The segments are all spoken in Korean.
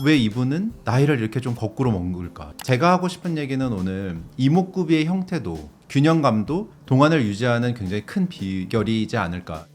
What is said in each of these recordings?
왜 이분은 나이를 이렇게 좀 거꾸로 먹을까? 제가 하고 싶은 얘기는 오늘 이목구비의 형태도 균형감도 동안을 유지하는 굉장히 큰 비결이지 않을까.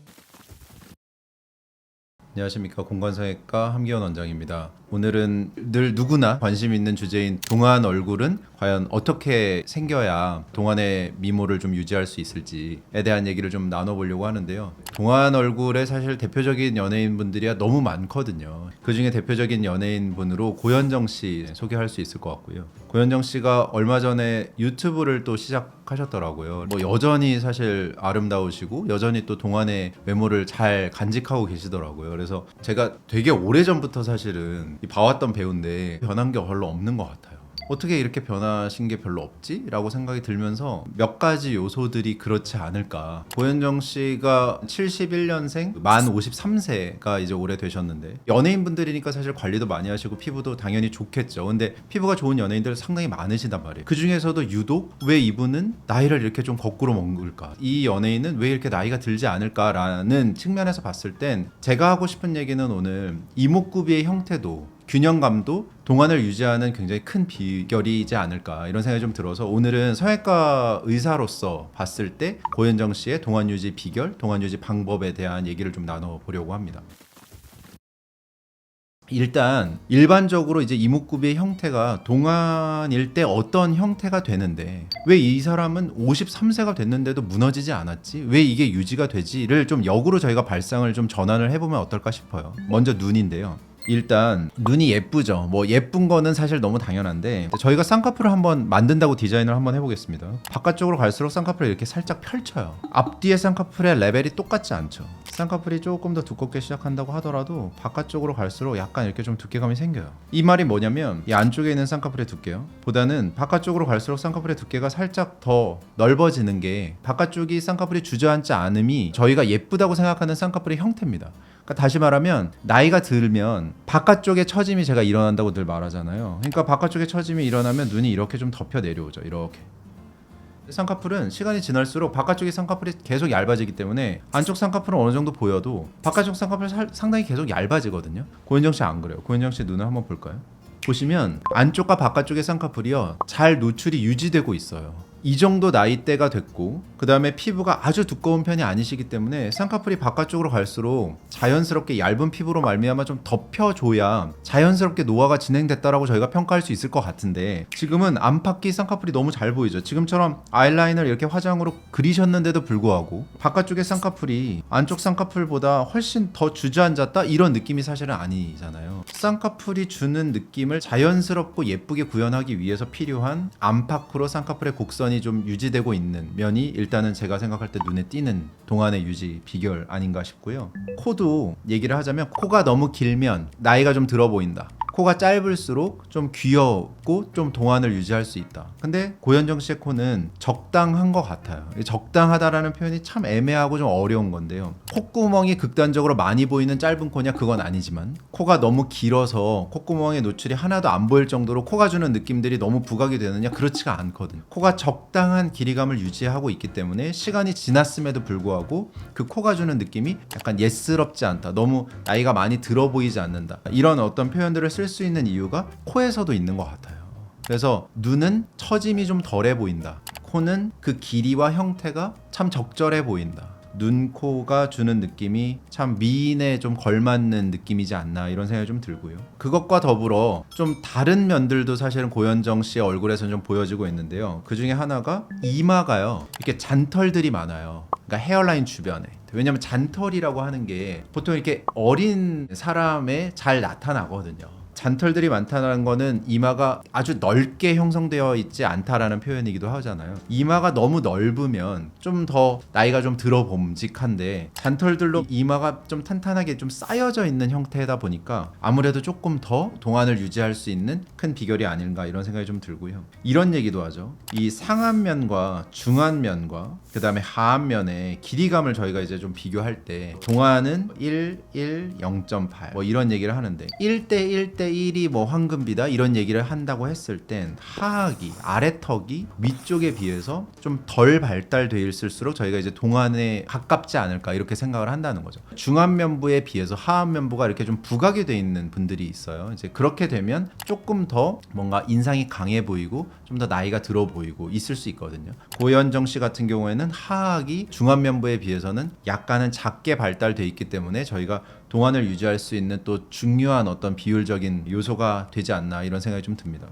안녕하십니까 공관성외과 함기원 원장입니다. 오늘은 늘 누구나 관심 있는 주제인 동안 얼굴은 과연 어떻게 생겨야 동안의 미모를 좀 유지할 수 있을지에 대한 얘기를 좀 나눠보려고 하는데요. 동안 얼굴에 사실 대표적인 연예인분들이 너무 많거든요. 그 중에 대표적인 연예인분으로 고현정 씨 소개할 수 있을 것 같고요. 고현정 씨가 얼마 전에 유튜브를 또 시작하셨더라고요. 뭐 여전히 사실 아름다우시고 여전히 또 동안의 외모를 잘 간직하고 계시더라고요. 그래서 제가 되게 오래 전부터 사실은 이 봐왔던 배우인데 변한 게 별로 없는 것 같아요. 어떻게 이렇게 변하신 게 별로 없지? 라고 생각이 들면서 몇 가지 요소들이 그렇지 않을까. 고현정 씨가 71년생, 만 53세가 이제 올해 되셨는데 연예인분들이니까 사실 관리도 많이 하시고 피부도 당연히 좋겠죠. 근데 피부가 좋은 연예인들 상당히 많으시단 말이에요. 그 중에서도 유독 왜 이분은 나이를 이렇게 좀 거꾸로 먹을까? 이 연예인은 왜 이렇게 나이가 들지 않을까라는 측면에서 봤을 땐 제가 하고 싶은 얘기는 오늘 이목구비의 형태도 균형감도 동안을 유지하는 굉장히 큰 비결이지 않을까 이런 생각이 좀 들어서 오늘은 성형외과 의사로서 봤을 때 고현정 씨의 동안 유지 비결, 동안 유지 방법에 대한 얘기를 좀 나눠 보려고 합니다. 일단 일반적으로 이제 이목구비의 형태가 동안일 때 어떤 형태가 되는데 왜 이 사람은 53세가 됐는데도 무너지지 않았지? 왜 이게 유지가 되지?를 좀 역으로 저희가 발상을 좀 전환을 해보면 어떨까 싶어요. 먼저 눈인데요. 일단 눈이 예쁘죠. 뭐 예쁜 거는 사실 너무 당연한데 저희가 쌍꺼풀을 한번 만든다고 디자인을 한번 해보겠습니다. 바깥쪽으로 갈수록 쌍꺼풀을 이렇게 살짝 펼쳐요. 앞뒤의 쌍꺼풀의 레벨이 똑같지 않죠. 쌍꺼풀이 조금 더 두껍게 시작한다고 하더라도 바깥쪽으로 갈수록 약간 이렇게 좀 두께감이 생겨요. 이 말이 뭐냐면 이 안쪽에 있는 쌍꺼풀의 두께요. 보다는 바깥쪽으로 갈수록 쌍꺼풀의 두께가 살짝 더 넓어지는 게 바깥쪽이 쌍꺼풀이 주저앉지 않음이 저희가 예쁘다고 생각하는 쌍꺼풀의 형태입니다. 그러니까 다시 말하면 나이가 들면 바깥쪽에 처짐이 제가 일어난다고 늘 말하잖아요. 그러니까 바깥쪽에 처짐이 일어나면 눈이 이렇게 좀 덮여 내려오죠. 이렇게. 쌍꺼풀은 시간이 지날수록 바깥쪽의 쌍꺼풀이 계속 얇아지기 때문에 안쪽 쌍꺼풀은 어느 정도 보여도 바깥쪽 쌍꺼풀 살- 상당히 계속 얇아지거든요. 고현정 씨 안 그래요. 고현정 씨 눈을 한번 볼까요? 보시면 안쪽과 바깥쪽의 쌍꺼풀이요 잘 노출이 유지되고 있어요. 이 정도 나이대가 됐고 그 다음에 피부가 아주 두꺼운 편이 아니시기 때문에 쌍꺼풀이 바깥쪽으로 갈수록 자연스럽게 얇은 피부로 말미암아 좀 덮여줘야 자연스럽게 노화가 진행됐다라고 저희가 평가할 수 있을 것 같은데 지금은 안팎이 쌍꺼풀이 너무 잘 보이죠? 지금처럼 아이라인을 이렇게 화장으로 그리셨는데도 불구하고 바깥쪽의 쌍꺼풀이 안쪽 쌍꺼풀보다 훨씬 더 주저앉았다? 이런 느낌이 사실은 아니잖아요. 쌍꺼풀이 주는 느낌을 자연스럽고 예쁘게 구현하기 위해서 필요한 안팎으로 쌍꺼풀의 곡선이 좀 유지되고 있는 면이 일단은 제가 생각할 때 눈에 띄는 동안의 유지 비결 아닌가 싶고요. 코도 얘기를 하자면 코가 너무 길면 나이가 좀 들어 보인다. 코가 짧을수록 좀 귀 엽고 좀 동안을 유지할 수 있다. 근데 고현정 씨의 코는 적당한 것 같아요. 이 적당하다라는 표현이 참 애매하고 좀 어려운 건데요. 콧구멍이 극단적으로 많이 보이는 짧은 코냐 그건 아니지만 코가 너무 길어서 콧구멍의 노출이 하나도 안 보일 정도로 코가 주는 느낌들이 너무 부각이 되느냐 그렇지가 않거든요. 코가 적당한 길이감을 유지하고 있기 때문에 시간이 지났음에도 불구하고 그 코가 주는 느낌이 약간 예스럽지 않다. 너무 나이가 많이 들어 보이지 않는다. 이런 어떤 표현들을 쓸 수 있는 이유가 코에서도 있는 것 같아요. 그래서 눈은 처짐이 좀 덜해 보인다. 코는 그 길이와 형태가 참 적절해 보인다. 눈, 코가 주는 느낌이 참 미인에 좀 걸맞는 느낌이지 않나 이런 생각이 좀 들고요. 그것과 더불어 좀 다른 면들도 사실은 고현정 씨의 얼굴에서 좀 보여지고 있는데요. 그 중에 하나가 이마가요. 이렇게 잔털들이 많아요. 그러니까 헤어라인 주변에. 왜냐면 잔털이라고 하는 게 보통 이렇게 어린 사람에 잘 나타나거든요. 잔털들이 많다는 거는 이마가 아주 넓게 형성되어 있지 않다라는 표현이기도 하잖아요. 이마가 너무 넓으면 좀 더 나이가 좀 들어 봄직한데 잔털들로 이마가 좀 탄탄하게 좀 쌓여져 있는 형태다 보니까 아무래도 조금 더 동안을 유지할 수 있는 큰 비결이 아닌가 이런 생각이 좀 들고요. 이런 얘기도 하죠. 이 상안면과 중안면과 그 다음에 하안면의 길이감을 저희가 이제 좀 비교할 때 동안은 1, 1, 0.8 뭐 이런 얘기를 하는데 1대 1대 1대 1이 뭐 황금비다 이런 얘기를 한다고 했을 땐 하악이 아래턱이 위쪽에 비해서 좀 덜 발달돼 있을수록 저희가 이제 동안에 가깝지 않을까 이렇게 생각을 한다는 거죠. 중안면부에 비해서 하안면부가 이렇게 좀 부각이 돼 있는 분들이 있어요. 이제 그렇게 되면 조금 더 뭔가 인상이 강해 보이고 좀 더 나이가 들어 보이고 있을 수 있거든요. 고현정 씨 같은 경우에는 하악이 중안면부에 비해서는 약간은 작게 발달돼 있기 때문에 저희가 동안을 유지할 수 있는 또 중요한 어떤 비율적인 요소가 되지 않나 이런 생각이 좀 듭니다.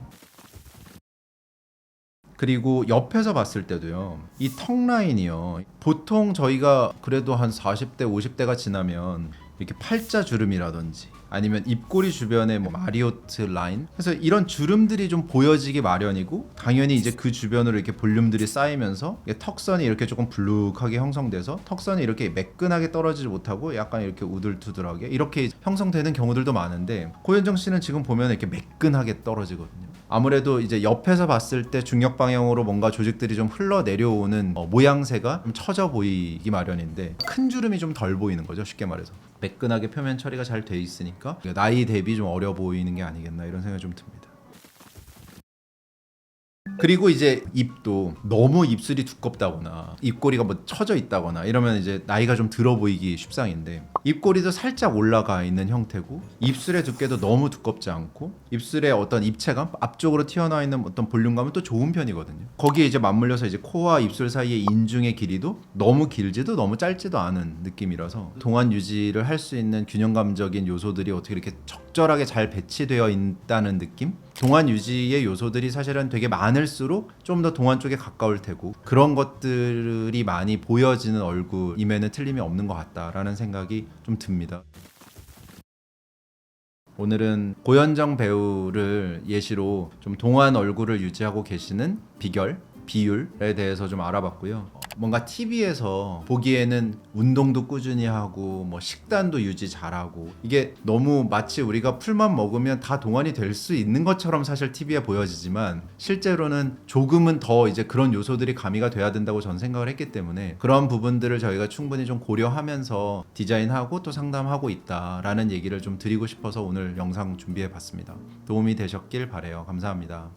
그리고 옆에서 봤을 때도요. 이 턱 라인이요. 보통 저희가 그래도 한 40대, 50대가 지나면 이렇게 팔자 주름이라든지 아니면 입꼬리 주변에 뭐 마리오트 라인 그래서 이런 주름들이 좀 보여지기 마련이고 당연히 이제 그 주변으로 이렇게 볼륨들이 쌓이면서 턱선이 이렇게 조금 불룩하게 형성돼서 턱선이 이렇게 매끈하게 떨어지지 못하고 약간 이렇게 우들투들하게 이렇게 형성되는 경우들도 많은데 고현정 씨는 지금 보면 이렇게 매끈하게 떨어지거든요. 아무래도 이제 옆에서 봤을 때 중력 방향으로 뭔가 조직들이 좀 흘러 내려오는 어, 모양새가 좀 처져 보이기 마련인데 큰 주름이 좀 덜 보이는 거죠 쉽게 말해서 매끈하게 표면 처리가 잘 돼 있으니까 나이 대비 좀 어려 보이는 게 아니겠나 이런 생각이 좀 듭니다. 그리고 이제 입도 너무 입술이 두껍다거나 입꼬리가 뭐 처져 있다거나 이러면 이제 나이가 좀 들어 보이기 쉽상인데 입꼬리도 살짝 올라가 있는 형태고 입술의 두께도 너무 두껍지 않고 입술의 어떤 입체감 앞쪽으로 튀어나와 있는 어떤 볼륨감은 또 좋은 편이거든요. 거기에 이제 맞물려서 이제 코와 입술 사이의 인중의 길이도 너무 길지도 너무 짧지도 않은 느낌이라서 동안 유지를 할 수 있는 균형감적인 요소들이 어떻게 이렇게 적절하게 잘 배치되어 있다는 느낌? 동안 유지의 요소들이 사실은 되게 많을수록 좀 더 동안 쪽에 가까울 테고 그런 것들이 많이 보여지는 얼굴임에는 틀림이 없는 것 같다라는 생각이 좀 듭니다. 오늘은 고현정 배우를 예시로 좀 동안 얼굴을 유지하고 계시는 비결, 비율에 대해서 좀 알아봤고요. 뭔가 TV에서 보기에는 운동도 꾸준히 하고 뭐 식단도 유지 잘하고 이게 너무 마치 우리가 풀만 먹으면 다 동안이 될 수 있는 것처럼 사실 TV에 보여지지만 실제로는 조금은 더 이제 그런 요소들이 가미가 돼야 된다고 전 생각을 했기 때문에 그런 부분들을 저희가 충분히 좀 고려하면서 디자인하고 또 상담하고 있다라는 얘기를 좀 드리고 싶어서 오늘 영상 준비해 봤습니다. 도움이 되셨길 바래요. 감사합니다.